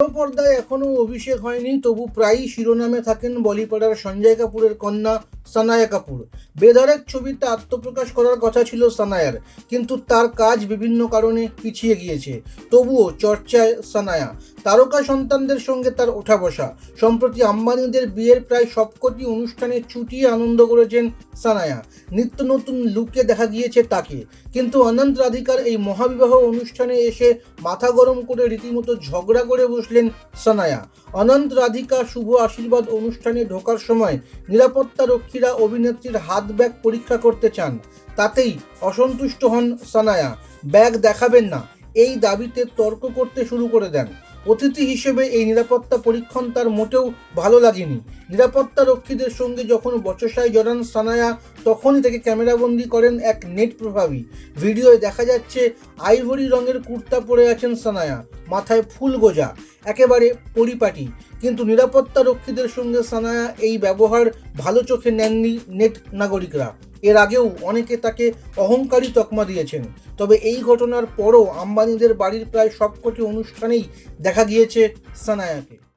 পর্দায় এখনও অভিষেক হয়নি তবু প্রায়ই শিরোনামে থাকেন বলিপাড়ার সঞ্জয় কাপুরের কন্যা সানায়া কাপুর। বেধারেক ছবিতে আত্মপ্রকাশ করার কথা ছিল সানায়ার, কিন্তু তার কাজ বিভিন্ন কারণে পিছিয়ে গিয়েছে। তবুও চর্চায় সানায়া, তারকা সন্তানদের সঙ্গে তার ওঠা বসা। সম্প্রতি আম্বানিদের বিয়ের প্রায় সবকটি অনুষ্ঠানে চুটিয়ে আনন্দ করেছেন সানায়া। নিত্য নতুন লুকে দেখা গিয়েছে তাকে। কিন্তু অনন্ত রাধিকার এই মহাবিবাহ অনুষ্ঠানে এসে মাথা গরম করে রীতিমতো ঝগড়া করে বসলেন সানায়া। অনন্ত রাধিকা শুভ আশীর্বাদ অনুষ্ঠানে ঢোকার সময় নিরাপত্তা রক্ষীরা অভিনেত্রীর হাত ব্যাগ পরীক্ষা করতে চান, তাতেই অসন্তুষ্ট হন সানায়া। ব্যাগ দেখাবেন না, এই দাবিতে তর্ক করতে শুরু করে দেন। অতিথি হিসেবে এই নিরাপত্তা পরীক্ষণ তার মোটেও ভালো লাগেনি। নিরাপত্তা রক্ষীদের সঙ্গে যখন বচসায় জড়ান সানায়া, তখনই তাকে ক্যামেরাবন্দি করেন এক নেট প্রভাবী। ভিডিওয় দেখা যাচ্ছে, আইভরি রঙের কুর্তা পরে আছেন সানায়া, মাথায় ফুল গোজা, একেবারে পরিপাটি। কিন্তু নিরাপত্তা রক্ষীদের সঙ্গে সানায়া এই ব্যবহার ভালো চোখে নেননি নেট নাগরিকরা। এর আগেও অনেকে তাকে অহংকারী তকমা দিয়েছেন। তবে এই ঘটনার পরও আম্বানিদের বাড়ির প্রায় সবকটি অনুষ্ঠানেই দেখা গিয়েছে সানায়াকে।